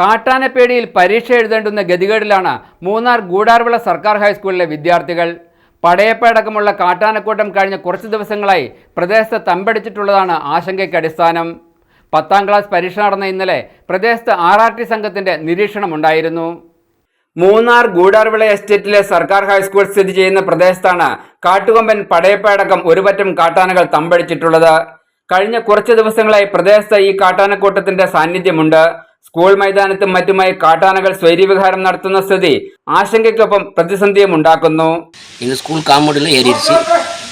കാട്ടാനപ്പേടിയിൽ പരീക്ഷ എഴുതേണ്ടുന്ന ഗതികേടിലാണ് മൂന്നാർ ഗൂഡാർവിള സർക്കാർ ഹൈസ്കൂളിലെ വിദ്യാർത്ഥികൾ. പടയപ്പടക്കമുള്ള കാട്ടാനക്കൂട്ടം കഴിഞ്ഞ കുറച്ച് ദിവസങ്ങളായി പ്രദേശത്ത് തമ്പടിച്ചിട്ടുള്ളതാണ് ആശങ്കയ്ക്ക് അടിസ്ഥാനം. പത്താം ക്ലാസ് പരീക്ഷ നടന്ന ഇന്നലെ പ്രദേശത്ത് ആർ ആർ ടി സംഘത്തിന്റെ നിരീക്ഷണമുണ്ടായിരുന്നു. മൂന്നാർ ഗൂഡാർവിള എസ്റ്റേറ്റിലെ സർക്കാർ ഹൈസ്കൂൾ സ്ഥിതി ചെയ്യുന്ന പ്രദേശത്താണ് കാട്ടുകൊമ്പൻ പടയപ്പടക്കം ഒരുപറ്റം കാട്ടാനകൾ തമ്പടിച്ചിട്ടുള്ളത്. കഴിഞ്ഞ കുറച്ച് ദിവസങ്ങളായി പ്രദേശത്ത് ഈ കാട്ടാനക്കൂട്ടത്തിന്റെ സാന്നിധ്യമുണ്ട്. സ്കൂൾ മൈതാനത്തും മറ്റുമായി കാട്ടാനകൾ സ്വൈര്യവിഹാരം നടത്തുന്ന സ്ഥിതി ആശങ്കയ്ക്കൊപ്പം പ്രതിസന്ധിയും ഉണ്ടാക്കുന്നു எங்கள் ஸ்கூல் காம்பவுண்டில் ஏறிடுச்சு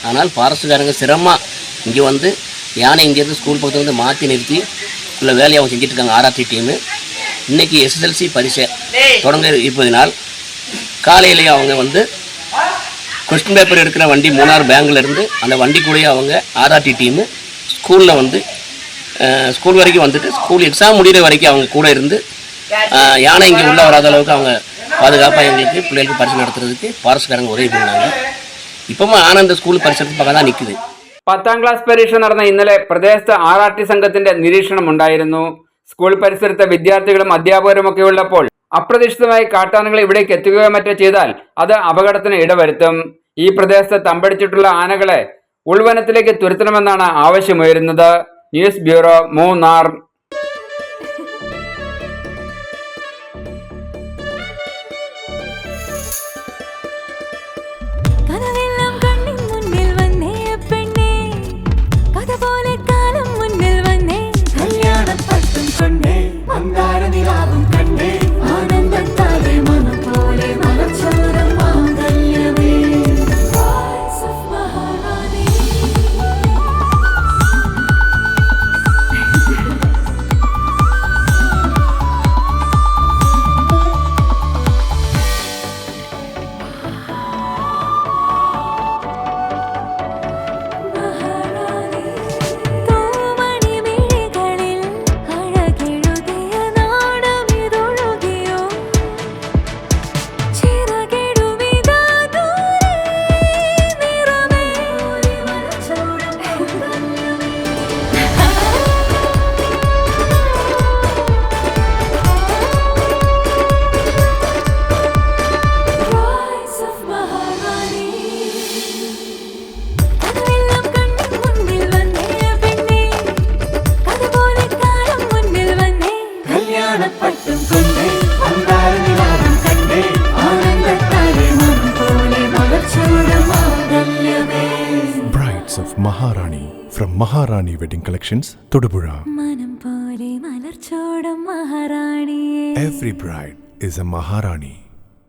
ஆனால் ஃபாரஸ்ட்டுக்காரங்க சிரமமாக இங்கே வந்து யானை இங்கேருந்து ஸ்கூல் பக்கத்தில் வந்து மாற்றி நிறுத்தி உள்ள வேலையை அவங்க செஞ்சுட்டு இருக்காங்க ஆர்ஆர்டி டீமு இன்னைக்கு எஸ்எஸ்எல்சி பரிசை தொடங்க இருப்பதினால் காலையிலேயே அவங்க வந்து கொஸ்டின் பேப்பர் எடுக்கிற வண்டி மூணார் பேங்க்ல இருந்து அந்த வண்டி கூடயே அவங்க ஆர்ஆர்டி டீமு ஸ்கூலில் வந்து அஹ், ஸ்கூல் வரைக்கும் வந்துட்டு ஸ்கூல் எக்ஸாம் முடிகிற வரைக்கும் அவங்க கூட இருந்து அஹ், யானை இங்கே உள்ளே வராத அளவுக்கு அவங்க பாதுகாப்பாக எங்களுக்கு பிள்ளைகளுக்கு பரிசு நடத்துறதுக்கு ஃபாரஸ்ட்காரங்க உதவி பண்ணாங்க இப்போவும் ஆனந்த ஸ்கூல் பரிசு பக்கம் தான் நிற்குது പത്താം ക്ലാസ് പരീക്ഷ നടന്ന ഇന്നലെ പ്രദേശത്ത് ആർ ആർ ടി സംഘത്തിന്റെ നിരീക്ഷണം ഉണ്ടായിരുന്നു സ്കൂൾ പരിസരത്തെ വിദ്യാർത്ഥികളും അധ്യാപകരുമൊക്കെ ഉള്ളപ്പോൾ അപ്രതീക്ഷിതമായി കാട്ടാനകൾ ഇവിടേക്ക് എത്തുകയോ മറ്റോ ചെയ്താൽ അത് അപകടത്തിന് ഇടവരുത്തും ഈ പ്രദേശത്ത് തമ്പടിച്ചിട്ടുള്ള ആനകളെ ഉൾവനത്തിലേക്ക് തുരത്തണമെന്നാണ് ആവശ്യമുയരുന്നത് News bureau Munnar Of Maharani from Maharani Wedding Collections, Todupuzha. മനം പോലെ മലർച്ചോടം മഹാറാണിയേ Every bride is a Maharani.